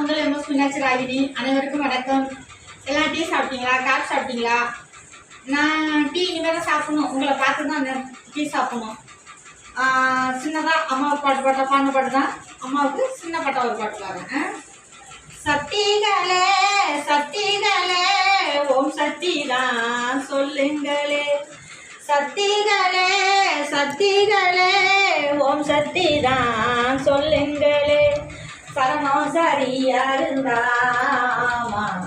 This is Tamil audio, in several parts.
உங்கள் எம்எஸ் மீனாட்சி ராகினி. அனைவருக்கும் வணக்கம். எல்லாம் டீ சாப்பிட்டீங்களா? காஃபி சாப்பிட்டீங்களா? நான் டீ இனிமேல் தான் சாப்பிடணும். உங்களை பார்த்து தான் அந்த டீ சாப்பிடணும். சின்னதாக அம்மாவுக்கு பாட்டு பாட்டா பாண்டு பாட்டு தான். அம்மாவுக்கு சின்ன பாட்டா ஒரு பாட்டு பாடுறேன். சக்திகளே சக்திகளே ஓம் சக்தி தான் சொல்லுங்களே. சக்திகளே சக்திகளே ஓம் சக்தி தான் சொல்லுங்களே. சரணம் சரியா இருந்தா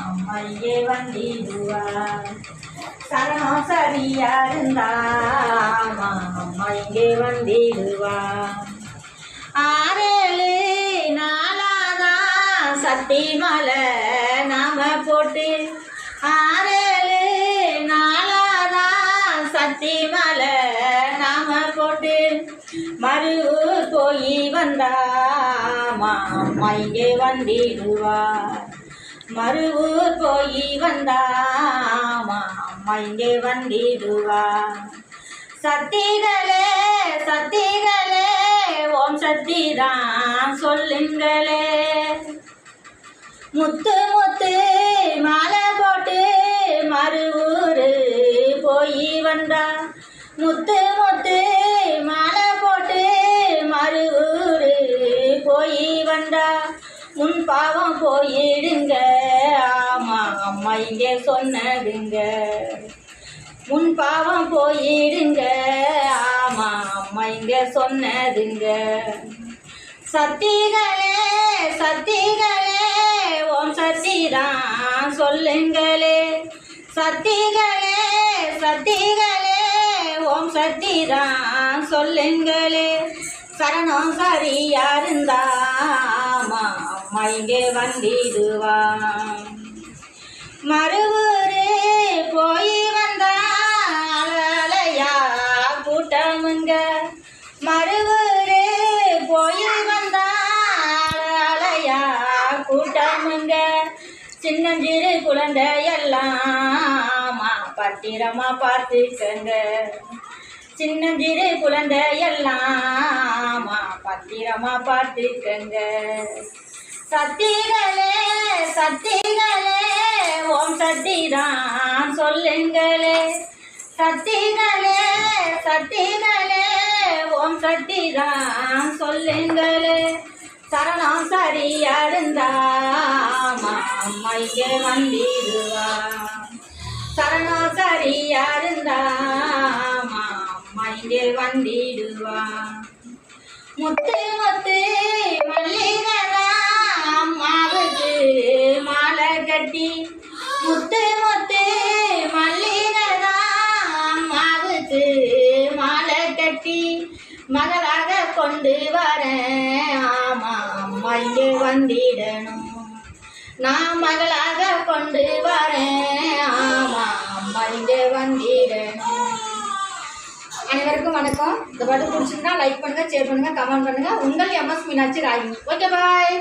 அம்மையே வந்திடுவா சரணம் சரியா இருந்தா அம்மையே வந்திடுவா ஆறேழு நாளாதான் சத்தி மலை நாம போட்டு ஆறேழு நாளாதான் சத்தி மலை நாம போட்டு மறுவூர் போய் வந்தா. அம்மா இங்கே வந்திடுவார் மறுவூர் போய் வந்தாமா? அம்மா இங்கே வந்திடுவார் சத்திகளே சத்திகளே ஓம் சக்தி தான் சொல்லுங்களே. முத்து முத்து மா பாவம் போயிடுங்க. ஆமா அம்மா இங்கே சொன்னதுங்க. முன் பாவம் போயிடுங்க. ஆமா அம்மா இங்கே சொன்னதுங்க. சக்திகளே சக்திகளே ஓம் சக்தி தான் சொல்லுங்களே. சக்திகளே சக்திகளே ஓம் சக்தி தான் சொல்லுங்களே. சரணம் சரியா இங்கே வந்திடுவான். மறுவரே போய் வந்தாலையா கூட்டமுங்க. மறுவரே போய் வந்தாலையா கூட்டமுங்க. சின்னஞ்சிறு குழந்தை எல்லாம் பத்திரமா பார்த்துக்கங்க. சின்னஞ்சிறு குழந்தை எல்லாம் பத்திரமா பார்த்துக்கங்க. சத்திகளே சத்திகளே ஓம் சக்தி சொல்லுங்களே. சத்திகளே சத்திகளே ஓம் சக்தி சொல்லுங்களே. சரணம் சரியா இருந்தாமா அம்மா இங்கே வந்திடுவா சரணம் சரியா இருந்தாமா அம்மா இங்கே வந்திடுவா முத்து முத்து மகளாக கொண்டு வரேன் ஆமா அம்மா இங்கே வந்திடணும். நான் மகளாக கொண்டு வரேன் ஆமா அம்மா இங்கே வந்திடணும். அனைவருக்கும் வணக்கம். இந்த பாட்டு பிடிச்சிருந்தா லைக் பண்ணுங்க ஷேர் பண்ணுங்க கமெண்ட் பண்ணுங்க. உங்கள் MS Meenakshi Ragini. Okay bye